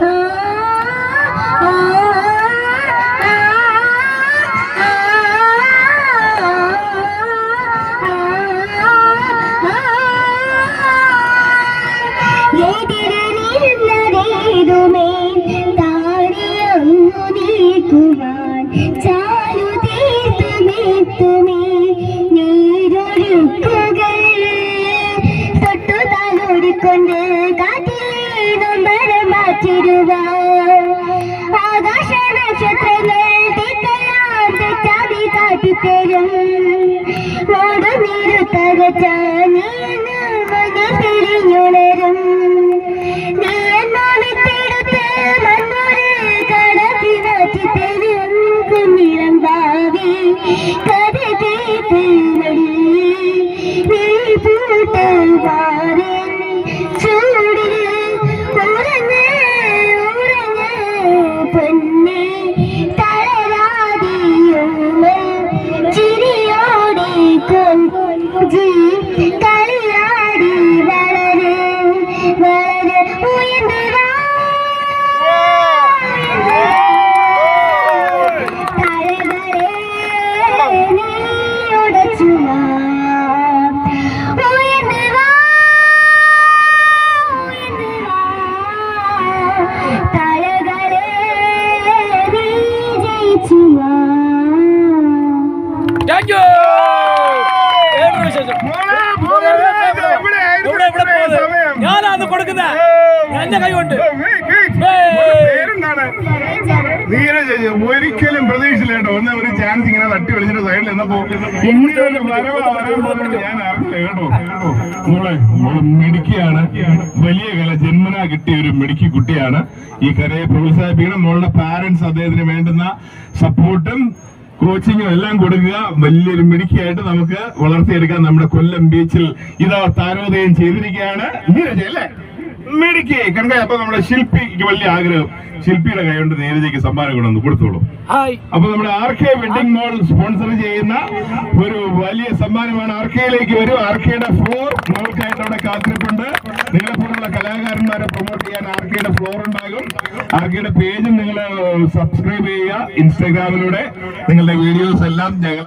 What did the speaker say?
ആ ആ എതിരേതുമേ താടിയങ്ങു നീക്കുവാൻ താലോടിക്കൊണ്ട് കാറ്റിലേതും മരം മാറ്റിടുവാൻ ആകാശ നക്ഷത്രങ്ങൾ തെറ്റലാൻ തെറ്റാതെ കാട്ടിത്തരും. ഓടു களியாடி வளரு வளரு உயர்ந்து Thank you! എന്റെ കൈകൊണ്ട് നീരജ് ഒരിക്കലും പ്രതീക്ഷയില്ല കേട്ടോ. ഒന്ന് ഒരു ചാൻസ് ഇങ്ങനെ തട്ടി വിളിച്ചിട്ട് സൈഡിൽ എന്നപ്പോ ഇങ്ങനെ ഒരു വരവ് വരാൻ പോകുന്നത് ഞാൻ അറിയില്ല കേട്ടോ. കേട്ടോ. മോളെ മോൾ മിടുക്കിയാണ്. വലിയ കല ജന്മന കിട്ടിയ ഒരു മിടുക്കി കുട്ടിയാണ്. ഈ കലയെ പ്രോത്സാഹിപ്പിക്കണം. മോളുടെ പാരന്റ്സ് അദ്ദേഹത്തിന് വേണ്ടുന്ന സപ്പോർട്ടും കോച്ചിങ്ങും എല്ലാം കൊടുക്കുക. വലിയൊരു മിടുക്കിയായിട്ട് നമുക്ക് വളർത്തിയെടുക്കാൻ നമ്മുടെ കൊല്ലം ബീച്ചിൽ ഇതാ താരോദയം ചെയ്തിരിക്കുകയാണ്. നീരജ് അല്ലേ? മിടുക്കി. കണക്ക അപ്പൊ നമ്മുടെ ശില്പിക്ക് വലിയ ആഗ്രഹം. ശില്പിയുടെ കൈകൊണ്ട് നീരജയ്ക്ക് സമ്മാനം കൊണ്ടൊന്ന് കൊടുത്തോളൂ. അപ്പൊ നമ്മുടെ R K wedding mall sponsor ചെയ്യുന്ന ഒരു വലിയ സമ്മാനമാണ് ആർ കെയിലേക്ക് വരും. ആർ കെയുടെ ഫ്ലോർ മോൾക്കായിട്ട് അവിടെ കാത്തിരിപ്പുണ്ട്. നിങ്ങളെ പോലുള്ള കലാകാരന്മാരെ പ്രൊമോട്ട് ചെയ്യാൻ ആർ കെയുടെ ഫ്ലോർ ഉണ്ടാകും. ആർ കെയുടെ പേജും നിങ്ങൾ സബ്സ്ക്രൈബ് ചെയ്യുക. ഇൻസ്റ്റാഗ്രാമിലൂടെ നിങ്ങളുടെ വീഡിയോസ് എല്ലാം ഞങ്ങൾ